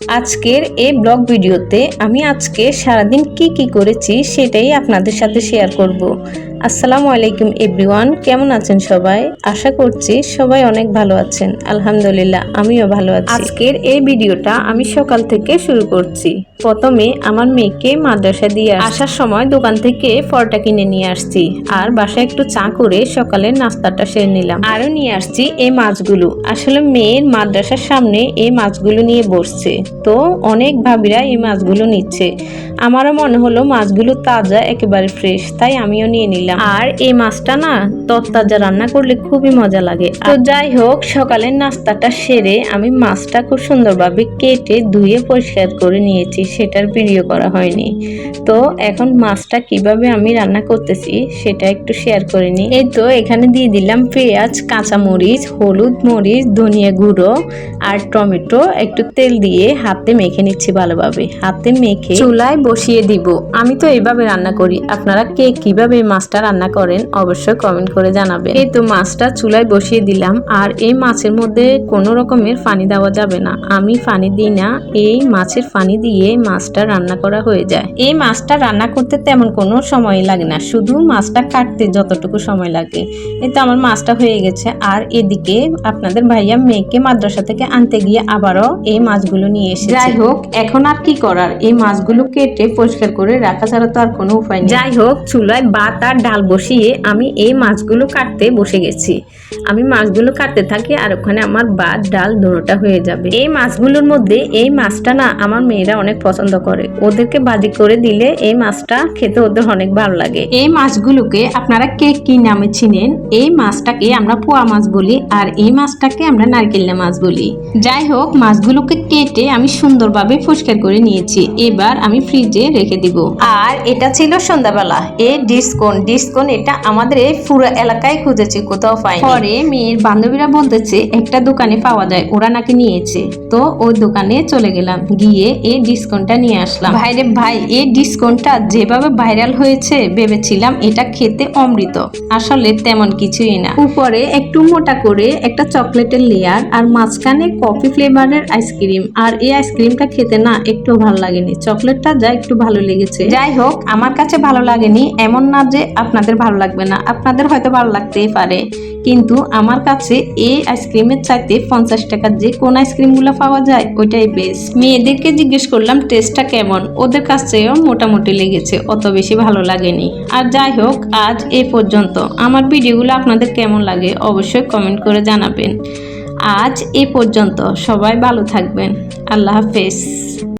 আজকের এই ব্লগ ভিডিওতে আমি আজকে সারাদিন কি কি করেছি সেটাই আপনাদের সাথে শেয়ার করব। আসসালামু আলাইকুম এভরিওয়ান, কেমন আছেন সবাই? আশা করছি সবাই অনেক ভালো আছেন। আলহামদুলিল্লাহ, আমিও ভালো আছি। আজকের এই ভিডিওটা আমি সকাল থেকে শুরু করছি। প্রথমে আমার মেয়েকে মাদ্রাসা দিয়ে আসার সময় দোকান থেকে ফলটা কিনে নিয়ে আসছি। আর বাসায় একটু চা করে সকালের নাস্তাটা সেরে নিলাম। আরও নিয়ে আসছি এই মাছগুলো। আসলে মেয়ের মাদ্রাসার সামনে এই মাছগুলো নিয়ে বসছে। তো অনেক ভাবিরা এই মাছগুলো নিচ্ছে। আমারও মনে হলো মাছগুলো তাজা, একেবারে ফ্রেশ তাই আমিও নিয়ে নিলাম। আর এই মাছটা না তরতাজা রান্না করলে খুবই মজা লাগে। তো যাই হোক, সকালের নাস্তাটা সেরে আমি মাছটা খুব সুন্দরভাবে কেটে ধুয়ে পরিষ্কার করে নিয়েছি, সেটার ভিডিও করা হয়নি। তো এখন মাছটা কীভাবে আমি রান্না করতেছি সেটা একটু শেয়ার করে নিই। এই তো এখানে দিয়ে দিলাম পেঁয়াজ, কাঁচামরিচ, হলুদ মরিচ, ধনিয়া গুঁড়ো আর টমেটো। একটু তেল দিয়ে হাতে মেখে নিচ্ছি ভালোভাবে। হাতে মেখে চুলায় বসিয়ে দিব। আমি তো এইভাবে রান্না করি। আপনারা কে কীভাবে এই মাছটা রান্না করেন অবশ্যই কমেন্ট করে জানাবেন। এই তো মাছটা চুলায় বসিয়ে দিলাম আর এই মাছের মধ্যে কোনো রকমের পানি দেওয়া যাবে না। আমি পানি দিই না এই মাছের পানি দিয়ে মাছটা রান্না করা হয়ে যায়। এই মাছটা রান্না করতে তেমন কোনো সময় লাগে না শুধু মাছটা কাটতে যতটুকু সময় লাগে। এই তো আমার মাছটা হয়ে গেছে আর এদিকে আপনাদের ভাইয়া মেয়েকে মাদ্রাসা থেকে আনতে গিয়ে আবারও এই মাছগুলো নিয়ে এসে যাই হোক এখন আর কি করার? এই মাছগুলো কেটে পরিষ্কার করে রাখা ছাড়া তো আর কোনো উপায় নেই। যাই হোক চুলায় ভাত আর ডাল বসিয়ে আমি এই মাছগুলো কাটতে বসে গেছি। আমি মাছগুলো কাটতে থাকি আর ওখানে আমার ভাত ডাল দুটোটা হয়ে যাবে। এই মাছগুলোর মধ্যে এই মাছটা না আমার মেয়েরা অনেক পছন্দ করে। ওদেরকে বাজি করে দিলে এই মাছটা খেতে ওদের অনেক ভালো লাগে। এই মাছগুলোকে আপনারা কে কি নামে চিনেন? এই মাছটাকে আমরা পোয়া মাছ বলি আর এই মাছটাকে আমরা নারকেল্লা মাছ বলি। যাই হোক, মাছগুলোকে কেটে আমি সুন্দরভাবে পরিষ্কার করে নিয়েছি। এবার আমি ফ্রিজে রেখে দিব। আর এটা ছিল সন্ধ্যাবেলা। এই ডিসকন ডিসকন এটা আমাদের এই পুরো এলাকায় খুঁজেছি কোথাও পাই পরে মেয়ের বান্ধবীরা বলতেছে একটা দোকানে পাওয়া যায় ওরা নাকি নিয়েছে। তো ওই দোকানে চলে গেলাম গিয়ে এই ডিসকনটা নিয়ে আসলাম। ভাইরে ভাই এই ডিসকনটা যেভাবে ভাইরাল হয়েছে ভেবেছিলাম এটা খেতে অমৃত। আসলে তেমন কিছুই না। উপরে একটু মোটা করে একটা চকলেটের লেয়ার আর মাঝখানে কফি ফ্লেভারের আইসক্রিম আর এই আইসক্রিমটা খেতে না একটু ভালো লাগেনি। চকলেটটা যা একটু ভালো লেগেছে। যাই হোক আমার কাছে ভালো লাগেনি এমন না যে আপনাদের ভালো লাগবে না। আপনাদের হয়তো ভালো লাগতেই পারে। কিন্তু আমার কাছে এই আইসক্রিমের চাইতে পঞ্চাশ টাকার যে কোন আইসক্রিমগুলো পাওয়া যায়, ওইটাই বেস্ট মেয়েদেরকে জিজ্ঞেস করলাম টেস্টটা কেমন? ওদের কাছেও মোটামুটি লেগেছে, অত বেশি ভালো লাগেনি। আর যাই হোক, আজ এ পর্যন্ত। আমার ভিডিওগুলো আপনাদের কেমন লাগে অবশ্যই কমেন্ট করে জানাবেন। আজ এ পর্যন্ত। সবাই ভালো থাকবেন। আল্লাহ হাফেজ।